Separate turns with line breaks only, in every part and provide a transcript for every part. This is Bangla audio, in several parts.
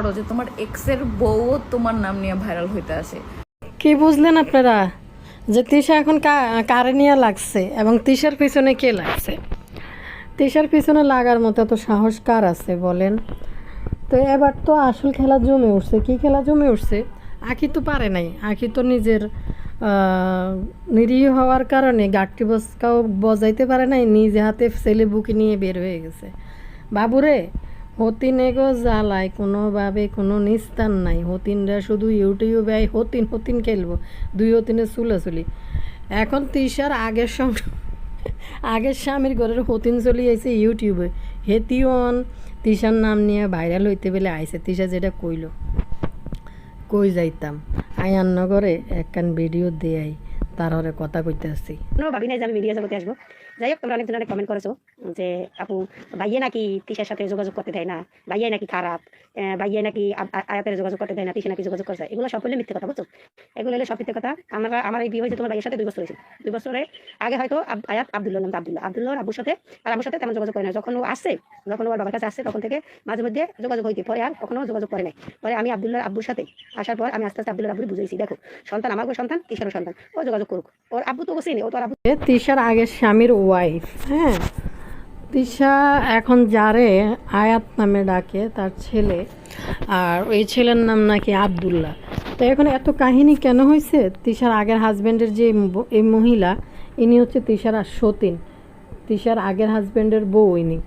করো যে তোমার এক্সের বউও তোমার নাম নিয়ে ভাইরাল হইতে আসে।
কি বুঝলেন আপনারা? যে তিশা এখন কারে নিয়ে লাগছে এবং তিশার পিছনে কে লাগছে? তিশার পিছনে লাগার মতো এত সাহস কার আছে বলেন? তো এবার তো আসল খেলা জমে উঠছে। কি খেলা জমে উঠছে? আঁকি তো পারে নাই। আঁকি তো নিজের নিরীহ হওয়ার কারণে গাঠটি বসকাও বজাইতে পারে নাই। নিজে হাতে ছেলে বুকে নিয়ে বের হয়ে গেছে। বাবুরে হতিন এগো জ্বালায়, কোনোভাবে কোনো নিস্তার নাই। হতিনরা শুধু ইউটিউবে আই হতিন হতিন খেলব, দুই হতিনের চুলাচুলি। এখন তিশার আগের সঙ্গে আগের স্বামীর ঘরের হতিন চলি আইছে ইউটিউবে হেতিওন তিশার নাম নিয়ে ভাইরাল হইতে বেলে আইছে। তিশা যেটা কইলো, কই যাইতাম? আয়ান্নগরে একখান ভিডিও দেয়াই, তার কথা কইতে আসছি
ভাবি নাই যে আমি মিডিয়া জগতে আসব। যাই হোক তোমরা অনেকজন অনেক কমেন্ট করেছ যে আপু, ভাইয়ে নাকি তিশার সাথে যোগাযোগ করতে দেয় না, ভাইয়ে নাকি খারাপ ভাইয়ে নাকি আয়াতের যোগাযোগ করতে দেয় না তিশা নাকি যোগাযোগ করছে, এগুলো সব হলে মিথ্যে কথা, বুঝছ? এগুলো হলে সব মিথ্যে কথা। আমরা আমার এই বিয়ে হয়েছে তোমার ভাইয়ের সাথে দুই বছর হয়েছে। দুই বছরে আগে হয়তো আয়াত আব্দুল্লাহ নাম আব্দুল্লাহ। আব্দুল্লাহ আব্বুর সাথে আর আমার সাথে তেমন যোগাযোগ করে না যখন ও আসছে, যখন ওর বাবার কাছে আসছে, তখন থেকে মাঝে মধ্যে যোগাযোগ হইতে, পরে আর কখনো যোগাযোগ করে নাই। পরে আমি আব্দুল্লাহ আব্বুর সাথে আসার পর আমি আস্তে আস্তে আব্দুল্লাহ আব্বুর বুঝেছি দেখো, সন্তান আমারও সন্তান তিশারও সন্তান, ও যোগাযোগ করুক। ওর আব্বু তো চিনি ও তো আব্বু
এ তিশার আগের স্বামীর ওয়াইফ হ্যাঁ? তিশা এখন যারে আয়াত নামে ডাকে তার ছেলে, আর ওই ছেলের নাম নাকি আব্দুল্লাহ। তো এখন এত কাহিনী কেন হয়েছে তিশার আগের হাজব্যান্ডের যে এই মহিলা, ইনি হচ্ছে তিশার সতীন। তিশার আগের হাজব্যান্ডের বউ ইনি।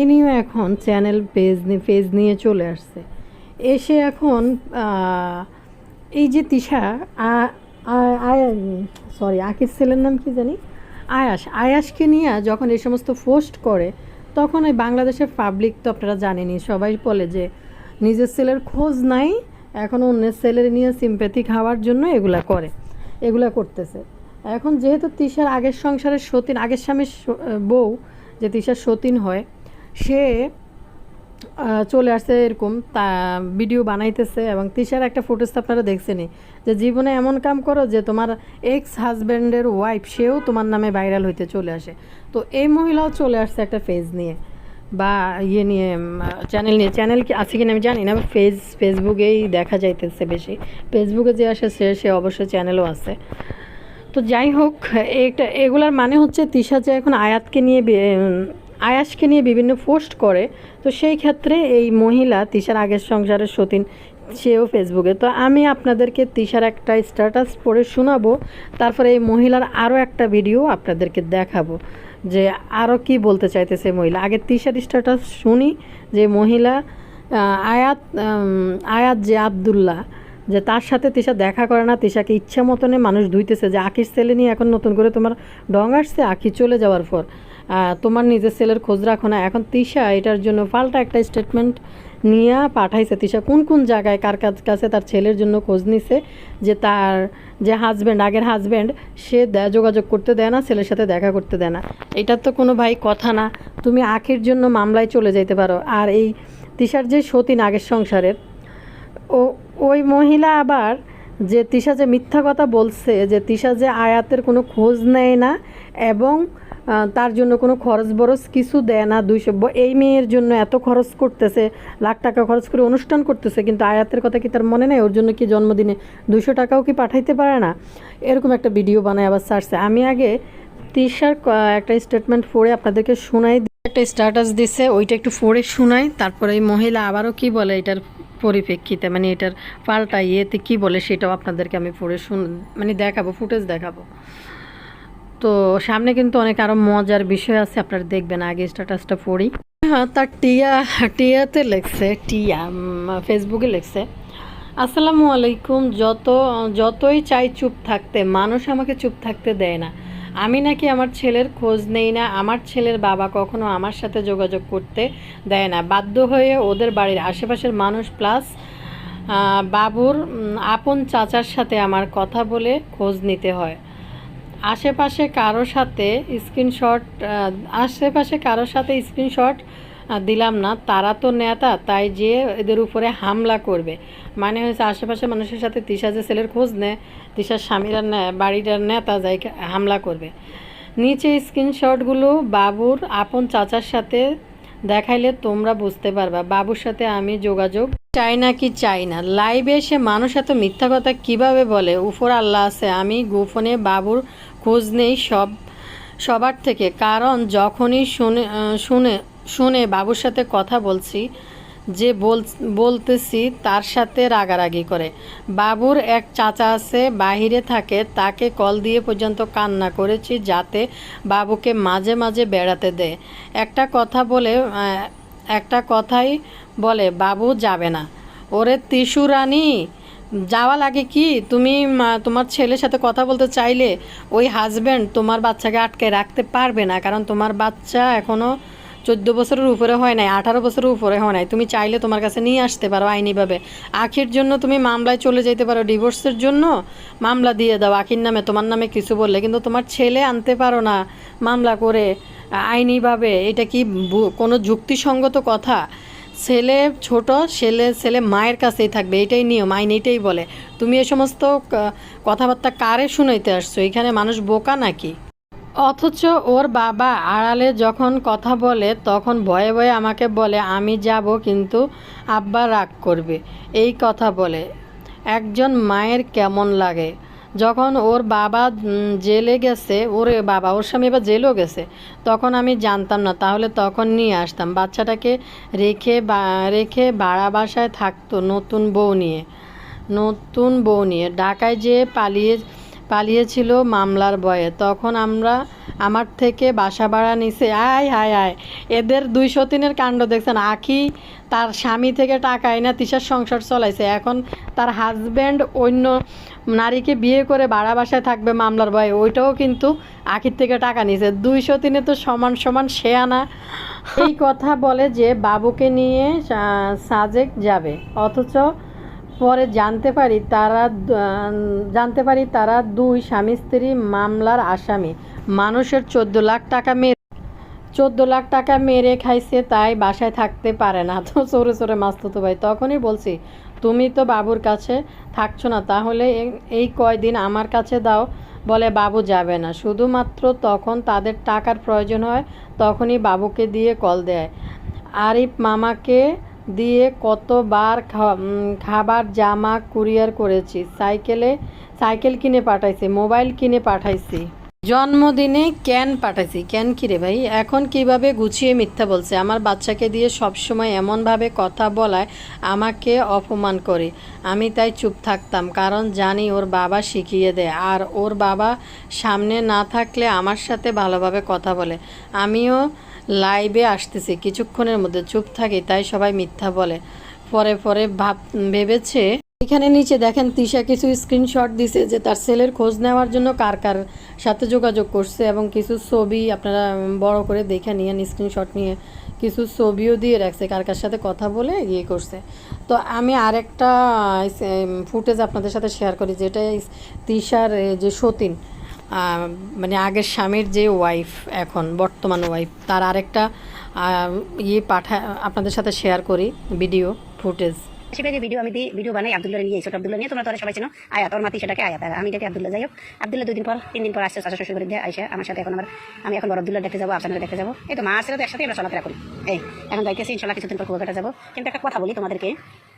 ইনিও এখন চ্যানেল পেজ নিয়ে পেজ নিয়ে চলে আসছে। এসে এখন এই যে তিশা সরি আকির ছেলের নাম কি জানি? আয়াস, আয়াসকে নিয়ে যখন এই সমস্ত পোস্ট করে, তখন ওই বাংলাদেশের পাবলিক তো আপনারা জানেনি সবাই বলে যে নিজের সেলের খোঁজ নাই, এখন অন্যের সেলের নিয়ে সিম্প্যাথি হওয়ার জন্য এগুলা করে, এগুলা করতেছে। এখন যেহেতু তিশার আগের সংসারের সতীন, আগের স্বামীর বউ যে তিশার সতীন হয়, সে চলে আসছে এরকম, তা ভিডিও বানাইতেছে এবং তিশার একটা ফুটেজ আপনারা দেখছেনই, যে জীবনে এমন কাম করো যে তোমার এক্স হাজব্যান্ডের ওয়াইফ সেও তোমার নামে ভাইরাল হইতে চলে আসে। তো এই মহিলাও চলে আসছে একটা ফেজ নিয়ে, বা ইয়ে নিয়ে চ্যানেল নিয়ে। চ্যানেল কি আছে কিনা আমি জানি না ফেজ ফেসবুকেই দেখা যাইতেছে বেশি। ফেসবুকে যে আসে সে সে অবশ্য চ্যানেলও আছে। তো যাই হোক এটা এগুলার মানে হচ্ছে তিশা যে এখন আয়াতকে নিয়ে আয়াসকে নিয়ে বিভিন্ন পোস্ট করে, তো সেই ক্ষেত্রে এই মহিলা তিশার আগের সংসারের সতীন, সেও ফেসবুকে। তো আমি আপনাদেরকে তিশার একটা স্ট্যাটাস পড়ে শোনাবো, তারপরে এই মহিলার আরও একটা ভিডিও আপনাদেরকে দেখাবো, যে আরও কি বলতে চাইতেছে মহিলা। আগে তিশার স্ট্যাটাস শুনি, যে মহিলা আয়াত আয়াত যে আবদুল্লাহ, যে তার সাথে তিশা দেখা করে না, তিশাকে ইচ্ছা মতনে মানুষ ধুইতেছে, যে আখির ছেলে নিয়ে এখন নতুন করে তোমার ডং আসছে আখি চলে যাওয়ার পর। তোমার নিজের ছেলের খোঁজ রাখো না। এখন তিশা এটার জন্য পাল্টা একটা স্টেটমেন্ট নিয়ে পাঠাইছে। তিশা, কোন কোন জায়গায় কার কাছ- কাছে তার ছেলের জন্য খোঁজ নিছে? যে তার, যে হাজব্যান্ড আগের হাজব্যান্ড সে দেয় যোগাযোগ করতে দেয় না, ছেলের সাথে দেখা করতে দেয় না। এটার তো কোনো ভাই কথা না। তুমি আখির জন্য মামলায় চলে যেতে পারো। আর এই তিশার যে সতীন আগের সংসারের, ও, ওই মহিলা আবার যে তিশা যে মিথ্যা কথা বলছে, যে তিশা যে আয়াতের কোনো খোঁজ নেয় না, এবং তার জন্য কোনো খরচ বরচ কিছু দেয় না, দুইশো এই মেয়ের জন্য এত খরচ করতেছে, লাখ টাকা খরচ করে অনুষ্ঠান করতেছে, কিন্তু আয়াতের কথা কি তার মনে নেই? ওর জন্য কি জন্মদিনে দুশো টাকাও কি পাঠাইতে পারে না? এরকম একটা ভিডিও বানায় আবার ছাড়ছে আমি আগে তিশার একটা স্টেটমেন্ট পড়ে আপনাদেরকে শোনাই একটা স্ট্যাটাস দিছে, ওইটা একটু পড়ে শোনাই, তারপরে এই মহিলা আবারও কি বলে এটার পরিপ্রেক্ষিতে? মানে এটার পাল্টা ইয়েতে কি বলে সেটাও আপনাদেরকে আমি পড়ে শুন মানে দেখাবো ফুটেজ দেখাবো। তো সামনে কিন্তু অনেক আরও মজার বিষয় আছে, আপনারা দেখবেন, আগে স্ট্যাটাসটা পড়ি। হ্যাঁ তার টিয়া, টিয়াতে লেখছে, টিয়া ফেসবুকে লেখছে, আসসালামু আলাইকুম, যত, যতই চাই চুপ থাকতে, মানুষ আমাকে চুপ থাকতে দেয় না। আমি নাকি আমার ছেলের খোঁজ নেই না, আমার ছেলের বাবা কখনো আমার সাথে যোগাযোগ করতে দেয় না। বাধ্য হয়ে ওদের বাড়ির আশেপাশের মানুষ প্লাস বাবুর আপন চাচার সাথে আমার কথা বলে খোঁজ নিতে হয়। আশেপাশে কারও সাথে স্ক্রিনশট আশেপাশে কারোর সাথে স্ক্রিনশট দিলাম না। তারা তো নেতা, তাই যে এদের উপরে হামলা করবে। মানে হয়েছে আশেপাশে মানুষের সাথে তিশা যে ছেলের খোঁজ নেয়, তিশার স্বামীরা বাড়িটার নেতা যাই হামলা করবে। নিচে স্ক্রিনশটগুলো বাবুর আপন চাচার সাথে দেখাইলে তোমরা বুঝতে পারবা। বাবুর সাথে আমি যোগাযোগ চাই না কি চাই না। লাইভে এসে মানুষ এত মিথ্যা কথা কীভাবে বলে? উপর আল্লাহ আছে, আমি গোপনে বাবুর খোঁজ নেই সব, সবার থেকে। কারণ যখনই শুনে শুনে শুনে বাবুর সাথে কথা বলছি, যে বল, বলতেছি তার সাথে রাগারাগি করে। বাবুর এক চাচা আছে, বাহিরে থাকে, তাকে কল দিয়ে পর্যন্ত কান্না করেছি যাতে বাবুকে মাঝে মাঝে বেড়াতে দেয়। একটা কথা বলে একটা কথাই বলে, বাবু যাবে না। ওরে ত্রিশু রানী! যাওয়া লাগে কি? তুমি তোমার ছেলের সাথে কথা বলতে চাইলে ওই হাজব্যান্ড তোমার বাচ্চাকে আটকে রাখতে পারবে না। কারণ তোমার বাচ্চা এখনও চোদ্দ বছরের উপরে হয় নাই, আঠারো বছরের উপরে হয় নাই। তুমি চাইলে তোমার কাছে নিয়ে আসতে পারো আইনিভাবে। আখির জন্য তুমি মামলায় চলে যেতে পারো ডিভোর্সের জন্য মামলা দিয়ে দাও। আখির নামে, তোমার নামে কিছু বললে কিন্তু তোমার ছেলে আনতে পারো না মামলা করে। আইনিভাবে এটা কি কোনো যুক্তিসঙ্গত কথা? ছেলে ছোট, ছেলে ছেলে মায়ের কাছেই থাকবে, এটাই নিয়ম, আইন এটাই বলে। তুমি এ সমস্ত কথাবার্তা কারে শুনাইতে আসছো? এখানে মানুষ বোকা নাকি? অথচ ওর বাবা আড়ালে যখন কথা বলে, তখন ভয়ে ভয়ে আমাকে বলে, আমি যাব কিন্তু আব্বা রাগ করবে। এই কথা বলে। একজন মায়ের কেমন লাগে? যখন ওর বাবা জেলে গেছে, ওরে বাবা, ওর স্বামী এবার জেলেও গেছে, তখন আমি জানতাম না। তাহলে তখন নিয়ে আসতাম। বাচ্চাটাকে রেখে রেখে ভাড়া বাসায় থাকতো নতুন বউ নিয়ে। নতুন বউ নিয়ে। ঢাকায় যেয়ে পালিয়ে পালিয়েছিল মামলার বয়ে। তখন আমরা আমার থেকে বাসা ভাড়া নিছে। আয় হায় আয়। এদের দুইশো তিনের কাণ্ড দেখছেন। আখি তার স্বামী থেকে টাকা এনে তিসার সংসার চলাইছে। এখন তার হাজব্যান্ড অন্য নারীকে বিয়ে করে ভাড়া বাসায় থাকবে মামলার বয়ে। ওইটাও কিন্তু আখির থেকে টাকা নিছে। দুইশো তিনে তো সমান সমান সে আনা। এই কথা বলে যে বাবুকে নিয়ে সাজেক যাবে। অথচ পরে জানতে পারি তারা জানতে পারি তারা দুই স্বামী স্ত্রী মামলার আসামি। মানুষের চোদ্দ লাখ টাকা মেরে, চোদ্দ লাখ টাকা মেরে খাইছে, তাই বাসায় থাকতে পারে না। তো চোরে চোরে মাস্তুতো ভাই, তখনই বলছি, তুমি তো বাবুর কাছে থাকছো না, তাহলে এই কয়দিন আমার কাছে দাও। বলে, বাবু যাবে না। শুধুমাত্র তখন তাদের টাকার প্রয়োজন হয়, তখনই বাবুকে দিয়ে কল দেয়। আরিফ মামাকে দিয়ে কতবার খাবার জামা কুরিয়ার করেছি। সাইকেলে, সাইকেল কিনে পাঠাইছি, মোবাইল কিনে পাঠাইছি। জন্মদিনে ক্যান পাঠাইছি। ক্যান কিরে ভাই? এখন কীভাবে গুছিয়ে মিথ্যা বলছে? আমার বাচ্চাকে দিয়ে সবসময় এমনভাবে কথা বলায়, আমাকে অপমান করে। আমি তাই চুপ থাকতাম, কারণ জানি ওর বাবা শিখিয়ে দেয়, আর ওর বাবা সামনে না থাকলে আমার সাথে ভালোভাবে কথা বলে। আমিও লাইভে আসতেছি। কিছুক্ষণের মধ্যে চুপ থাকি, তাই সবাই মিথ্যা বলে। পরে পরে ভাব, ভেবেছে, এখানে নিচে দেখেন তিশা কিছু স্ক্রিনশট দিছে যে তার সেলের খোঁজ নেওয়ার জন্য কার কার সাথে যোগাযোগ করছে এবং কিছু ছবি আপনারা বড় করে দেখে নিয়ে স্ক্রিনশট নিয়ে কিছু ছবিও দিয়ে রাখছে, কার কার সাথে কথা বলে ইয়ে করছে। তো আমি আরেকটা ফুটেজ আপনাদের সাথে শেয়ার করি, যেটা তিশার যে সতীন। মানে আগের স্বামীর যে ওয়াইফ এখন, বর্তমান ওয়াইফ তার আরেকটা ইয়ে পাঠা, আপনাদের সাথে শেয়ার করি ভিডিও ফুটেজ
সেটা যে ভিডিও আমি দিই ভিডিও বানাই আব্দুল্লাহ নিয়ে ছোট আব্দুল্লাহ নিয়ে তোমরা তো সবাই চেনো। আয়াত ওর মাতি সেটাকে আর আমি দেখি আব্দুল্লাহ যাই হোক। আব্দুল্লাহ দুদিন পর তিন দিন পর আসছে শাশুড়ি শ্বশুর দিয়ে আইসা আমার সাথে এখন আবার আমি এখন বড় আব্দুল্লাহ দেখতে যাব আফসানের দেখতে যাব। এই তো মা আসলে তো একসাথে আমরা চলাফেরা করি। এই এখন যাইতেছি ইনশাল্লাহ কিছুদিন পর কুয়াকাটা যাব। কিন্তু একটা কথা বলি তোমাদেরকে।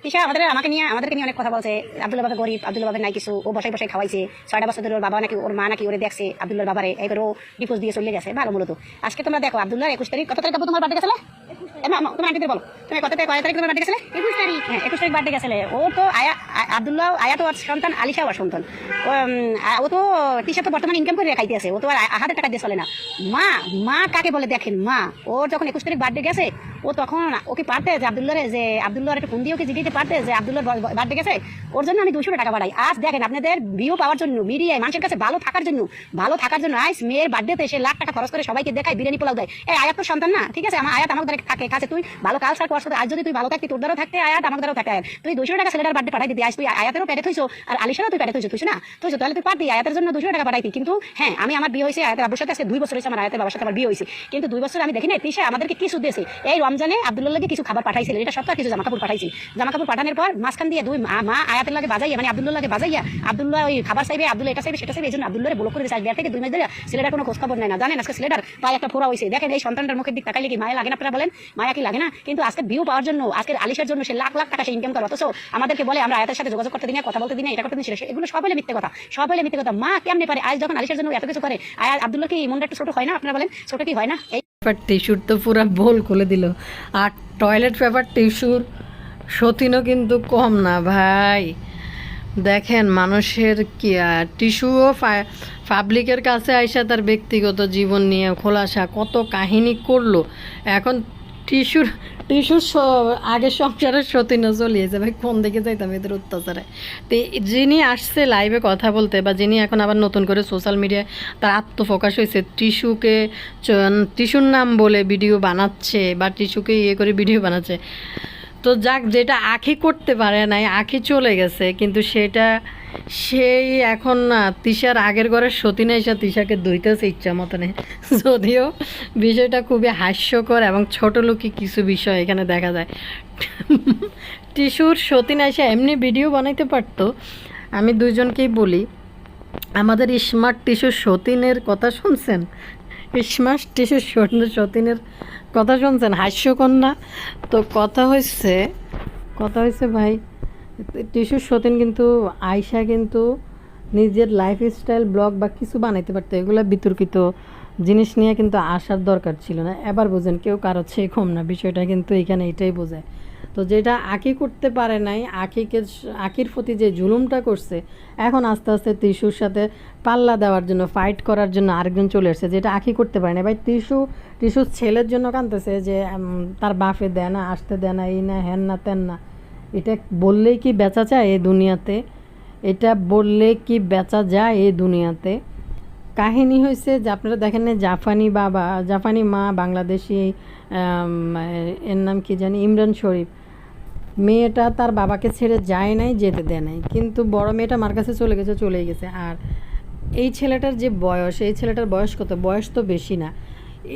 তিশা আমাদের আমাকে নিয়ে আমাদেরকে নিয়ে অনেক কথা বলছে। আব্দুল্লাহ বাবা গরিব আব্দুল্লাহ বাবার নাই কিছু ও বসাই বসাই খাওয়াইছে। ছয়টা বছর ধরে ওর বাবা নাকি ওর মা নাকি ওরে দেখছে আব্দুল্লাহ বাবারে। এইবার ও ডিপোজ দিয়ে চলে গেছে ভালো মূলত। আজকে তোমরা দেখো আব্দুল্লাহ একুশ তারিখ কত তারিখ তোমার মা, মা, তোমার আন্টিদের বলো। তুমি কত কয় তারিখ তোমার বার্থডে গেছিলে? একুশ তারিখ। হ্যাঁ একুশ তারিখ বার্থডে গেছিলে। ও তো আয়া আবদুল্লাহ আয়া তো সন্তান আলিশা ওর সন্তান। ও তো তিশা তো বর্তমানে ইনকাম করে খাইতে আছে। ও তো আর হাতে টাকা দিয়ে চলে না। মা মা কাকে বলে দেখেন মা? ওর যখন একুশ তারিখ বার্থডে গেছে ও তখন ওকে পারতে যে আব্দুল্লাহ যে আব্দুল্লাহ একটা ফোন দিয়ে ওকে জিজ্ঞেস পারতে যে আব্দুল্লাহ বার্থডে গেছে, ওর জন্য আমি দুশো টাকা বাড়াই। আজ দেখেন আপনাদের ভিউ পাওয়ার জন্য, মিডিয়ায় মানুষের কাছে ভালো থাকার জন্য, ভালো থাকার জন্য আজ মেয়ের বার্থডেতে সে লাখ টাকা খরচ করে সবাইকে দেখায় বিরিয়ানি পোলাও দেয়। এই আয়াত তো সন্তান না, ঠিক আছে? আমার আয়াত আমার দ্বারা থাকে কাছে তুই ভালো কালচার করছ, আজ যদি তুই ভালো থাকতি, তোর দ্বারাও থাকতে, আয়াত আমার দ্বারাও থাকে আয়াত। তুই দুশো টাকা ছেলেটার বার্থডে পাঠাই দিবি আজ তুই আয়াতেরও পেটে থইছো, আর আলিশারও তুই পেটে থইছো তুই না? তুই তাহলে তুই পারতি, আয়াতের জন্য দুশো টাকা পাঠাইতি। কিন্তু হ্যাঁ আমি আমার বিয়ে হয়েছে আয়াতের আব্বুর সাথে আজকে দুই বছর হয়েছে আমার আয়াতের বাবার সাথে আমার বিয়ে হয়েছে কিন্তু দুই বছর আমি দেখি না তিসে আমাদেরকে কি সুদ দিয়েছে? এই রমজানে আব্দুল্লাহ লাগে কিছু খাবার পাঠাইছিলেন। এটা সপ্তাহ কিছু জামা কাপড় পাঠাইছি। জামা কাপড় পাঠানোর পর মাঝখান দিয়ে দুই মা আয়াতের লাগে বাজাইয়া মানে আব্দুল্লাহ লাগে বাজাইয়া আব্দুল্লাহ ওই খাবার চাইবে, আব্দুল্লাহ এটা চাইবে, সেটা চাইবে, এই জন্য আব্দুল্লাহ বলো করে দিয়েছে থেকে দুই মাস ধরে ছেলেটার কোনো খোঁজ খবর নেয় না। জানেন, আজকে ছেলেটার পায়ে একটা ফোড়া হয়েছে দেখেন এই সন্তানটার মুখের দিক তাকাইলে কি মায়া লাগে না আপনারা বলেন? মায়া কি লাগে না? কিন্তু আজকে ভিউ পাওয়ার জন্য, আজকের আলিশের জন্য সে লাখ লাখ টাকা সে ইনকাম করে। অথচ আমাদেরকে বলে, আমরা আয়াতের সাথে যোগাযোগ করতে দিই কথা বলতে দিই এটা করতে দিই সেটা এগুলো সব হলে মিথ্যে কথা। সব হলে মিথ্যে কথা। মা কেমনে পারে? আজ যখন আলিশের জন্য এত কিছু করে, আয়া আব্দুল্লাহ কি মনটা একটু ছোট হয় না আপনারা বলেন? ছোট কি হয় না?
পেপার টিস্যুর তো পুরো বোল খুলে দিল। আর টয়লেট পেপার টিস্যুর সতীনও কিন্তু কম না ভাই। দেখেন মানুষের কি টিস্যুও পাবলিকের কাছে আইসা তার ব্যক্তিগত জীবন নিয়ে খোলাসা কত কাহিনী করল। এখন টিস্যুর টিস্যুর আগে সংসারের সতীনও চলিয়েছে ভাই, কোন দিকে যাইতাম এদের অত্যাচারে? তো যিনি আসছে লাইভে কথা বলতে বা যিনি এখন আবার নতুন করে সোশ্যাল মিডিয়ায় তার আত্মপ্রকাশ হয়েছে। টিস্যুকে টিস্যুর নাম বলে ভিডিও বানাচ্ছে বা টিস্যুকে ইয়ে করে ভিডিও বানাচ্ছে। তো যাক, যেটা আখি করতে পারে নাই, আখি চলে গেছে, কিন্তু সেটা সেই এখন না, তিশার আগের ঘরের সতীনে এসে তিশাকে ধুইতেছে ইচ্ছা মতনে। যদিও বিষয়টা খুবই হাস্যকর এবং ছোট লোকই কিছু বিষয় এখানে দেখা যায়। টিস্যুর সতীন এসে এমনি ভিডিও বানাইতে পারতো। আমি দুজনকেই বলি, আমাদের স্মার্ট টিস্যু সতীনের কথা শুনছেন? স্মার্ট টিস্যু সতীনের কথা শুনছেন? হাস্যকন্যা তো কথা হয়েছে কথা হয়েছে ভাই টিস্যু সতীন কিন্তু আয়সা কিন্তু নিজের লাইফস্টাইল ব্লগ বা কিছু বানাইতে পারতো, এগুলো বিতর্কিত জিনিস নিয়ে কিন্তু আসার দরকার ছিল না। এবার বোঝেন, কেউ কারও চেয়ে কম না, বিষয়টা কিন্তু এখানে এটাই বোঝায় তো যেটা আঁকি করতে পারে নাই, আঁকিকে আঁকির প্রতি যে জুলুমটা করছে, এখন আস্তে আস্তে টিস্যুর সাথে পাল্লা দেওয়ার জন্য ফাইট করার জন্য আরেকজন চলে আসছে, যেটা আঁকি করতে পারে না ভাই, টিস্যু, টিস্যুর ছেলের জন্য কাঁদতেছে যে তার বাপে দেয় না, আসতে দেয় না, এই না হ্যান না, তেন না। এটা বললেই কি বেচা যায় এই দুনিয়াতে? এটা বললে কি বেচা যায় এই দুনিয়াতে? কাহিনী হয়েছে যে আপনারা দেখেন না জাপানি বাবা জাপানি মা বাংলাদেশি এর নাম কি জানি? ইমরান শরীফ। মেয়েটা তার বাবাকে ছেড়ে যায় নাই, যেতে দেয় নাই। কিন্তু বড় মেয়েটা মার কাছে চলে গেছে, চলেই গেছে। আর এই ছেলেটার যে বয়স, এই ছেলেটার বয়স কত? বয়স তো বেশি না।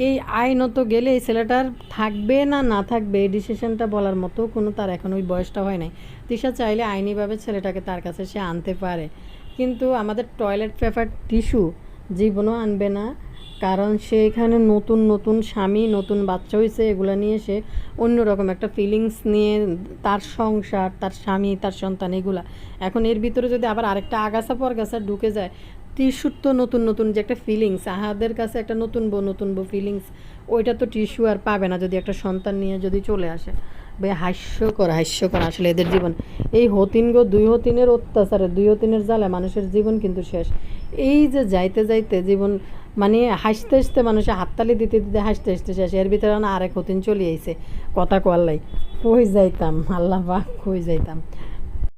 এই আইনত গেলে এই ছেলেটার থাকবে না না থাকবে, এই ডিসিশনটা বলার মতো কোনো তার এখন ওই বয়সটা হয় নাই। তিশা চাইলে আইনিভাবে ছেলেটাকে তার কাছে সে আনতে পারে। কিন্তু আমাদের টয়লেট পেপার টিস্যু জীবনও আনবে না, কারণ সে এখানে নতুন নতুন স্বামী, নতুন বাচ্চা হয়েছে এগুলো নিয়ে সে অন্যরকম একটা ফিলিংস নিয়ে তার সংসার, তার স্বামী, তার সন্তান, এগুলা। এখন এর ভিতরে যদি আবার আরেকটা আগাছা পরগাছা ঢুকে যায় টিস্যুর তো নতুন নতুন যে একটা ফিলিংস আহাদের কাছে একটা নতুন বউ নতুন বউ ফিলিংস ওইটা তো টিস্যু আর পাবে না যদি একটা সন্তান নিয়ে যদি চলে আসে। বে হাস্যকর হাস্যকর আসলে এদের জীবন। এই হতিন গো, দুই হতিনের অত্যাচারে, দুই হতিনের জ্বালা, মানুষের জীবন কিন্তু শেষ। এই যে যাইতে যাইতে জীবন মানে হাসতে হাসতে মানুষে হাততালি দিতে দিতে হাসতে হাসতে শেষ। এর ভিতরে না আরেক হতিন চলে আইছে। কথা কোয়াল্লাই কই যাইতাম? আল্লাহ বা কই যাইতাম?